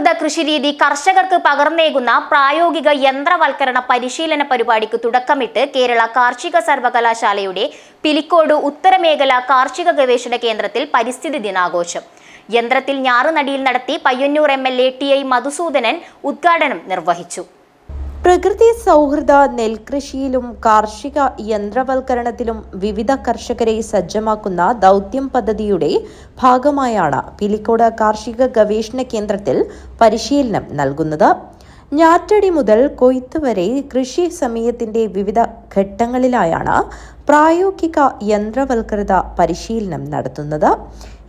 സൗഹൃദ കൃഷിരീതി കർഷകർക്ക് പകർന്നേകുന്ന പ്രായോഗിക യന്ത്രവൽക്കരണ പരിശീലന പരിപാടിക്ക് തുടക്കമിട്ട് കേരള കാർഷിക സർവകലാശാലയുടെ പിലിക്കോട് ഉത്തരമേഖല കാർഷിക ഗവേഷണ കേന്ദ്രത്തിൽ പരിസ്ഥിതി ദിനാഘോഷം. യന്ത്രത്തിൽ ഞാറുനടിയിൽ നടത്തി Payyanur M L A T I Madhusudanan ഉദ്ഘാടനം നിർവഹിച്ചു. പ്രകൃതി സൗഹൃദ നെൽകൃഷിയിലും കാർഷിക യന്ത്രവൽക്കരണത്തിലും വിവിധ കർഷകരെ സജ്ജമാക്കുന്ന ദൗത്യം പദ്ധതിയുടെ ഭാഗമായാണ് പിലിക്കോട് കാർഷിക ഗവേഷണ കേന്ദ്രത്തിൽ പരിശീലനം നൽകുന്നത്. ഞാറ്റടി മുതൽ കൊയ്ത്ത് വരെ കൃഷി സമയത്തിന്റെ വിവിധ ഘട്ടങ്ങളിലായാണ് പ്രായോഗിക യന്ത്രവൽകൃത പരിശീലനം നടത്തുന്നത്.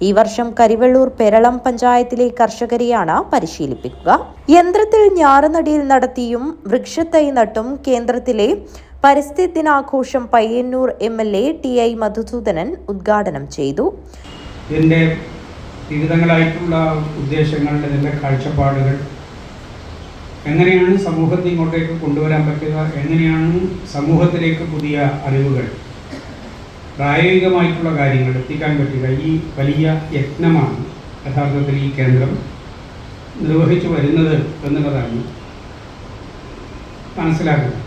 ഈ വർഷം കരിവെള്ളൂർ പെരളം പഞ്ചായത്തിലെ കർഷകരെയാണ് പരിശീലിപ്പിക്കുക. യന്ത്രത്തിൽ ഞാറുനടിയിൽ നടത്തിയും വൃക്ഷത്തൈ നട്ടും കേന്ദ്രത്തിലെ പരിസ്ഥിതി ദിനാഘോഷം Payyanur M L A T I Madhusudanan ഉദ്ഘാടനം ചെയ്തു. ഇതിന്റെ വിവിധങ്ങളായിട്ടുള്ള ഉദ്ദേശങ്ങൾ ഇതിന്റെ കാഴ്ചപ്പാടുകൾ എങ്ങനെയാണ് സമൂഹത്തെ ഇങ്ങോട്ടേക്ക് കൊണ്ടുവരാൻ പറ്റുക എങ്ങനെയാണ് സമൂഹത്തിലേക്ക് പുതിയ അറിവുകൾ പ്രായോഗികമായിട്ടുള്ള കാര്യങ്ങൾ എത്തിക്കാൻ പറ്റുക. ഈ വലിയ യജ്ഞമാണ് യഥാർത്ഥത്തിൽ ഈ കേന്ദ്രം നിർവഹിച്ചു വരുന്നത് എന്നുള്ളതാണ് മനസ്സിലാക്കുന്നത്.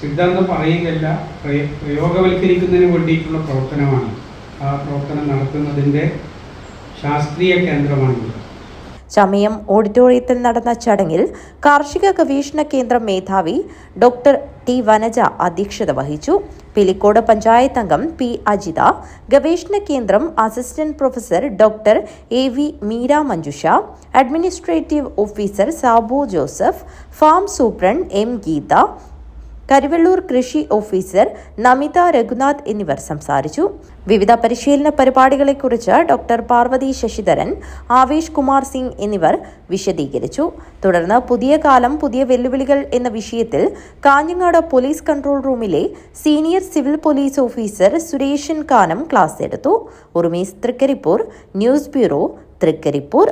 സിദ്ധാന്തം പറയുകയല്ല പ്രയ- പ്രയോഗവൽക്കരിക്കുന്നതിന് വേണ്ടിയിട്ടുള്ള പ്രവർത്തനമാണ്. ആ പ്രവർത്തനം നടത്തുന്നതിന്റെ ശാസ്ത്രീയ കേന്ദ്രമാണിത്. ചമയം ഓഡിറ്റോറിയത്തിൽ നടന്ന ചടങ്ങിൽ കാർഷിക ഗവേഷണ കേന്ദ്രം മേധാവി ഡോക്ടർ ടി വനജ അധ്യക്ഷത വഹിച്ചു. പിലിക്കോട് പഞ്ചായത്ത് അംഗം പി അജിത ഗവേഷണ കേന്ദ്രം assistant professor doctor A V Meera Manjusha administrative officer Sabu Joseph farm superintendent M Geetha Karuvallur കൃഷി ഓഫീസർ നമിത രഘുനാഥ് എന്നിവർ സംസാരിച്ചു. വിവിധ പരിശീലന പരിപാടികളെക്കുറിച്ച് ഡോക്ടർ പാർവതി ശശിധരൻ ആവേശ് കുമാർ സിംഗ് എന്നിവർ വിശദീകരിച്ചു. തുടർന്ന് പുതിയ കാലം പുതിയ വെല്ലുവിളികൾ എന്ന വിഷയത്തിൽ കാഞ്ഞങ്ങാട് പോലീസ് കൺട്രോൾ റൂമിലെ senior civil police officer Sureshan Kanam class എടുത്തു. Urumees Trikaripur news bureau Trikaripur.